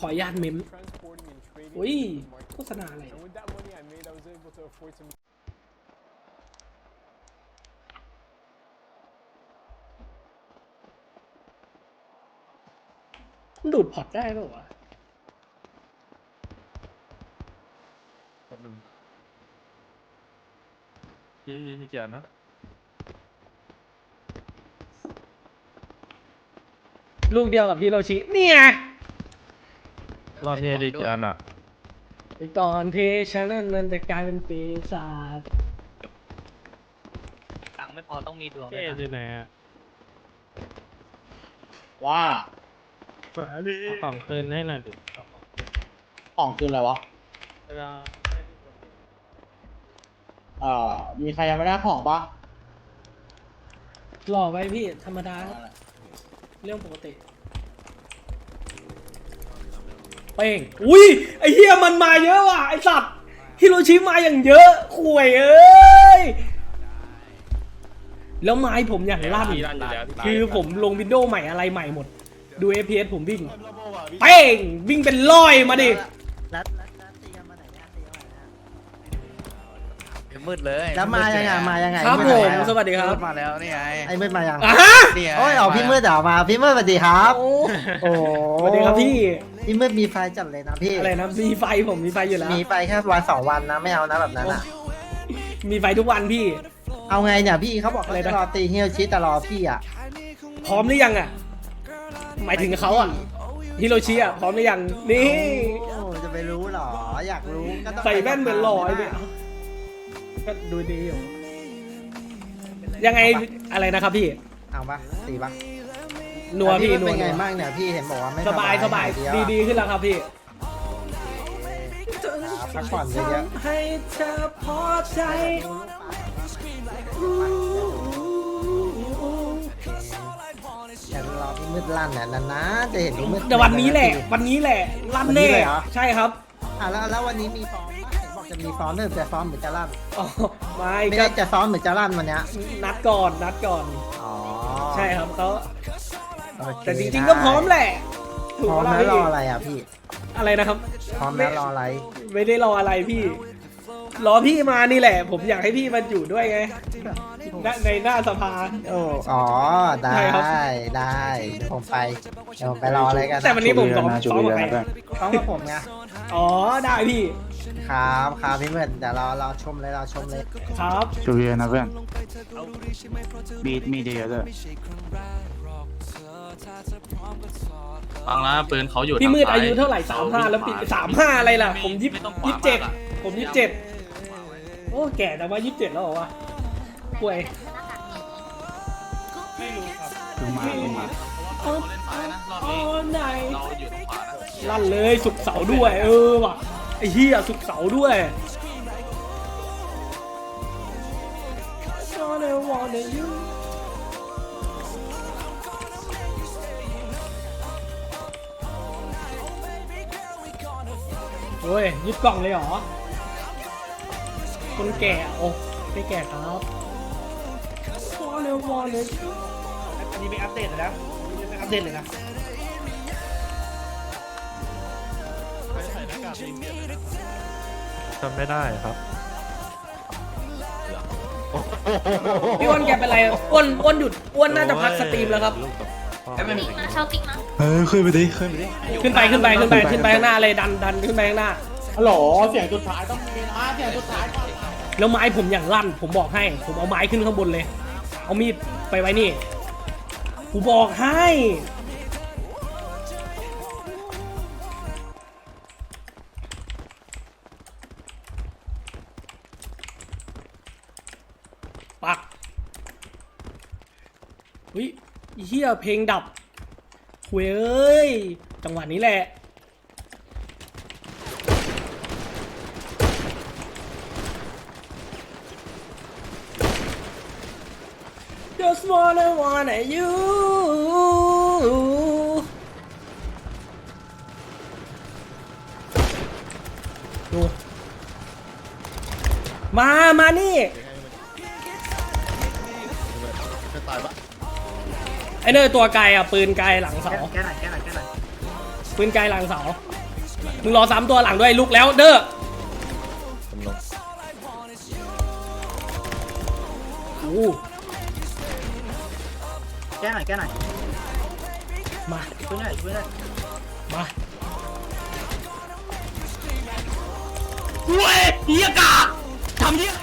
ขออนุญาตเมม transporting and trading อุ้ย in the market. โฆษณาอะไร And with that money I made, I was able to afford some มันดูดพอร์ตได้ป่าวะแป๊บนึงยี่ยี่เกียรนะ ลูกเดียวกับฮิโรชิเนี่ยรอบนี้ดีเกียรอะอีกตอนที่ฉันนั้นจะกลายเป็นปีศาจตังค์ไม่พอต้องมีดวงเท่ด้วยนะที่ไหนอะว่าของคืนให้หน่อยดิของคืออะไรวะเวลาเอ่อ มีใครยังไม่ได้ของปะหล่อไว้พี่ธรรมดาครับ เรื่องปกติเป้งอุ้ยไอเฮียมันมาเยอะว่ะไอสัตว์ฮิโรชิมาอย่างเยอะข่วยเอ้ยแล้วไม้ผมอย่างลั่นพี่ลั่นอยู่แล้วพี่คือผมลงวินโดว์ใหม่อะไรใหม่หมด ดู FPS ผมวิ่งเป้งวิ่งเป็นร้อยมาดินัดนัดนัดตีกันมาไหนเนี่ยตีกันมาไหนเนี่ย มืดเลยแล้วมายังไงมายังไงครับมืดผมมายังสวัสดีครับมืดมาแล้วนี่ไงไอ้มืดมายังอะฮะนี่ไงโอ้ยเอาพี่มืดเดี๋ยวมาพี่มืดสวัสดีครับ โอ้โอ้สวัสดีครับพี่ พี่มืดมีไฟจัดเลยนะพี่อะไรนะมีไฟผมมีไฟอยู่แล้ว มีไฟแค่วันสองวันนะไม่เอานะแบบนั้นอะมีไฟทุกวันพี่ เอาไงเนี่ยพี่เขาบอกอะไรเขานะ จะรอตีเฮียชิแต่รอพี่อะพร้อมหรือยังอะ หมายถึงเขาอะฮิโรชิอะพร้อมหรือยังนี่ โอ้จะไปรู้เหรออยากรู้ก็ต้องใส่แว่นเหมือนหล่อไอ้เนี่ย ก็ดูดีอยู่ยังไงอะไรนะครับพี่เอาปะตีปะนัวพี่แล้วนัวเป็นไงนัวบ้างเนี่ยพี่เห็นบอกว่าไม่สบายสบายเดียวดีอะดีขึ้นแล้วครับพี่พักผ่อนเยอะให้เธอพอใจๆแต่รอพี่มืดลั่นเนี่ยนานๆจะเห็นพี่มืดแต่วันนี้แหละ วันนี้แหละลั่นวันนี้แน่เลยเหรอใช่ครับอะแล้วแล้ววันนี้มีซ้อมปะเห็นบอก จะมีซ้อมเนื่องจะซ้อมเหมือนจะลั่นอ๋อไม่ไม่ก็ได้จะซ้อมเหมือนจะลั่นวันเนี้ยนัดก่อนนัดก่อน อ๋อใช่ครับเขาโอเคแต่จริงๆก็พร้อมแหละถูกพร้อมปะแล้วรล่ะอพี่อะไรอะพี่ อะไรนะครับ พร้อมแล้วรออะไร ไม่ได้รออะไรพี่ รอพี่มานี่แหละ ผมอยากให้พี่มาอยู่ด้วยไงณในหน้าสภา โอ้อ๋อ ได้ ใช่ครับ ได้เดี๋ยวผมไป เดี๋ยวผมไปรออะไรกันแต่วันนี้ผมซ้อมซ้อมกับใครซ้อมกับผมไง อ๋อได้พี่ ครับครับพี่เมื่อนเดี๋ยวรอรอชมเลยรอชมเลยครับชูเรียนะเพื่อนมีดมีดเยอะด้วยฟังนะปืนเขาอยู่พี่มืดทงซ้อายุเท่าไหร่สามห้าแล้วปีสามห้าอะไรล่ะ ผมยี่ไม่ต้องยี่สิบเจ็ดขวาากอะผมยี่สิบเจ็ดโอ้แก่แต่ว่ายี่สิบเจ็ดแล้วเหรอวะป่วยคือมาคือมาเอาเล่นซ้ายนะรอบเอานี้ไหนเราอยู่ทางขวานะลั่นเลยสุกร์เสาร์ด้วย เออว่ะ ไอ้เหี้ยสุกเสาด้วยโอ้ยยึดกล่องเลยเหรอ คนแก่โอ้ไม่แก่ครับอันนี้ไม่อัปเดตเลยนะไม่อัปเดตเลยนะ จำไม่ได้ครับพี่อ้วนแกเป็นไรอ้วนอ้วนหยุดอ้วนน่าจะพักสตรีมแล้วครับชอบติ๊กนะเออขึ้นไปดิขึ้นไปดิขึ้นไปขึ้นไปขึ้นไปขึ้นไปข้างหน้าเลยดันดันขึ้นไปข้างหน้าฮัลโหลเสียงสุดท้ายต้องมีนะเสียงสุดท้ายก่อนแล้วไม้ผมอย่างลั่น ผมบอกให้ ผมเอาไม้ขึ้นข้างบนเลย เอามีดไปไว้นี่กูบอกให้ ยเพลงดับหวยเอ้ย จังหวะนี้แหละ Just wanna wanna you ดู มา มานี่ ไอ้เนอร์ตัวไกลอะปืนไกลหลังเสาแก้หน่อยแก้หน่อยแก้หน่อยปืนไกลหลังเสามึงรอสามตัวหลังด้วยลุกแล้วเด้อโอ้ แก้หน่อยแก้หน่อยมา ช่วยหน่อยช่วยหน่อยมาเว้ยเฮียกาทำเฮีย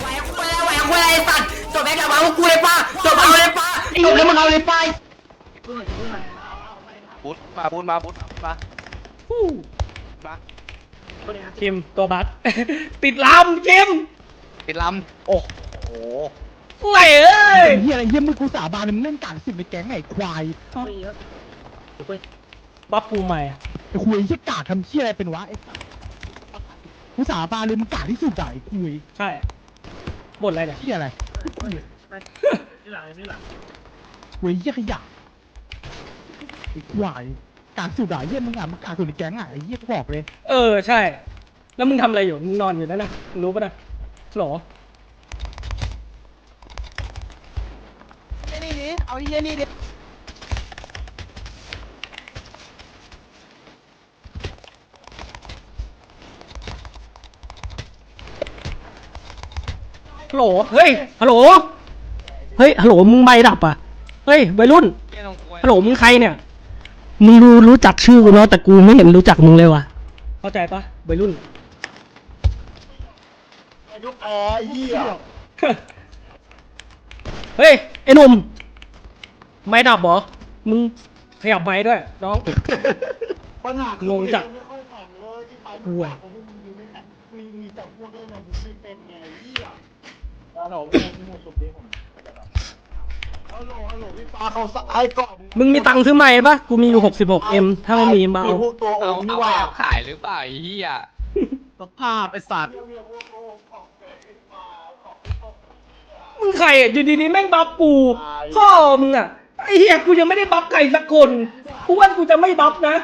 แหวกแหวกแหวกแหวกสัตว์จบแม่งกับว่ากูเลยป้าจบเอาเลยป้า จบแล้วมึงเอาเลยป้าช่วยหน่อยช่วยหน่อยบูทมาบูทมาบูทมาฮู้มาช่วยหน่อยคิมตัวบัส ติดลำคิมปิดลำโอ้โหไหลเอ้ยเฮียอะไรเฮียมึงกูสาบานมึงเล่นกากสิบในแก๊งไอ้ควายช่วยเยอะช่วยบัฟปูใหม่ไอ้คุยเฮียกากทำเฮียอะไรเป็นวะไอ้กูสาบานเลยมึงกากที่สุดอะไอ้คุยใช่บ่นอะไรเนี่ยเฮียอะไรนี่หลังนี่หลัง คุยเฮียขยะไอ้ควายกากสุดอะเฮียมึงอะมึงกากสุดในแก๊งอะไอ้เฮียกูบอกเลยเออใช่ แล้วมึงทำอะไรอยู่มึงนอนอยู่นั่นนะมึงรู้ปะนะหรอนี่ดิเอาเฮียนี่ดิฮัลโหลเฮ้ยฮัลโหลเฮ้ยฮัลโหลมึงไม่ดับอะ เฮ้ยวัยรุ่นฮัลโหลมึงใครเนี่ย มึงรู้รู้จักชื่อกูเนาะแต่กูไม่เห็นรู้จักมึงเลยว่ะ เข้าใจปะวัยรุ่นยุคอ๋อเฮียเฮ้ย ไอ้หนุ่ม ไม่ดับเหรอ มึงขยับไม้ด้วย น้อง ปัญหางงจัดไม่ค่อยแข็งเลยที่ไปห่วย ผมมีไม่แข็งมีมีแต่พวกเล่นอะมึงไม่เป็นไงเฮียฮัลโหลพี่หมดสุดที่ผม ฮัลโหลฮัลโหลพี่ฟ้าเขาสายก่อนมึงมีตังค์ซื้อไม้ปะกูมีอยู่ 66M ถ้าไม่มีมาเอาพวกตัวโอเอางนี่เอาว่า แอบขายหรือเปล่าไอ้เหี้ยสภาพไอ้สัตว์มึงใครอะอยู่ดีๆแม่งบัฟกูพ่อมึงอะไอ้เหี้ยกูยังไม่ได้บัฟใครสักคนกูว่ากูจะไม่บัฟนะ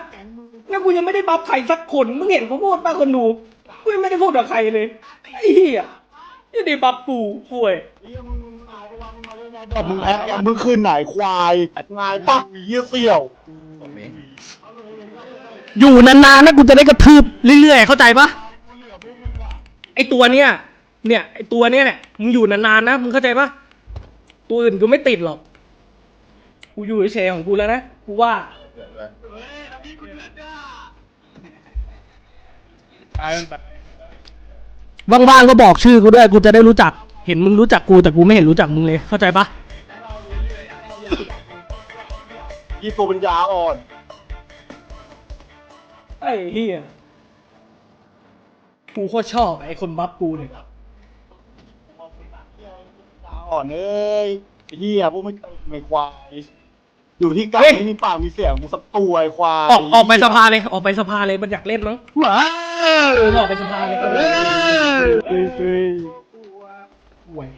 แล้วกูยังไม่ได้บัฟใครสักคนมึงเห็นเขาพูดป้าคนดูกูยังไม่ได้พูดกับใครเลยไอ้เหี้ยยังได้บัฟกูป่วย แบบมึงแอบมึงคืนไหนควายงายปักเยี่ยเสี่ยว อยู่นานๆนะกูจะได้กระทืบเรื่อยๆ เข้าใจปะไอตัวเนี้ยเนี่ยไอตัวเนี้ยเนี่ยมึงอยู่นานๆนะมึงเข้าใจปะตัวอื่นกูไม่ติดหรอกกูอยู่เฉยๆของกูแล้วนะกูว่าว่างๆก็บอกชื่อกูด้วยกูจะได้รู้จัก เห็นมึงรู้จักกูแต่กูไม่เห็นรู้จักมึงเลยเข้าใจปะยี่ตัวปัญญาอ่อน ไอ้เฮียกูโคตรชอบไอ้คนบัฟกูเนี่ยอ่อนเอ้ยไอ้เหี้ยพวกไม่ไม่ควาย อยู่ที่กลางไม่มีปากมีเสียงกูสักตัวไอ้ควาย ออกออกไปสภาเลย ออกไปสภาเลยมันอยากเล่นมั้งว้าเออออกไปสภาเลย เฮ้ยเฮ้ยเฮ้ย ห่วย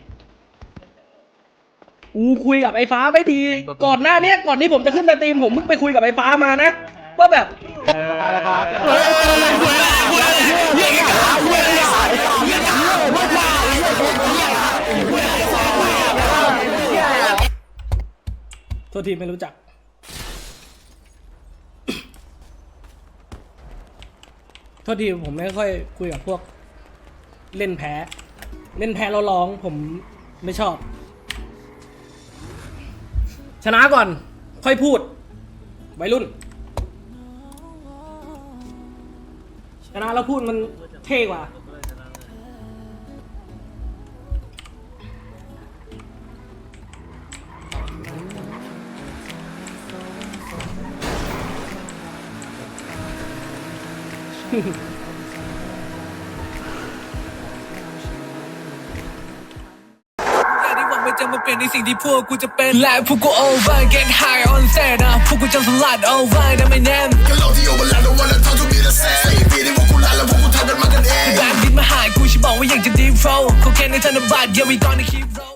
กูคุยกับไอ้ฟ้าไม่ดีก่อนหน้าเนี้ยก่อนที่ผมจะขึ้นสตรีมผมเพิ่งไปคุยกับไอ้ฟ้ามานะว่าแบบอะไรครับโทษทีไม่รู้จัก โทษทีผมไม่ค่อยคุยกับพวก เล่นแพ้ เล่นแพ้แล้วร้องผมไม่ชอบ ชนะก่อน ค่อยพูดวัยรุ่น ชนะแล้วพูดมันเท่กว่า จะมาเปลี่ยนในสิ่งที่พวกกูจะเป็นและพวกกู over get high on set นะพวกกูจะสลัด over นะไม่แน่แบงค์ดินมาหากูฉันบอกว่าอยากจะ deep flow เขาแค่ในธนบัตร yeah we gonna keep roll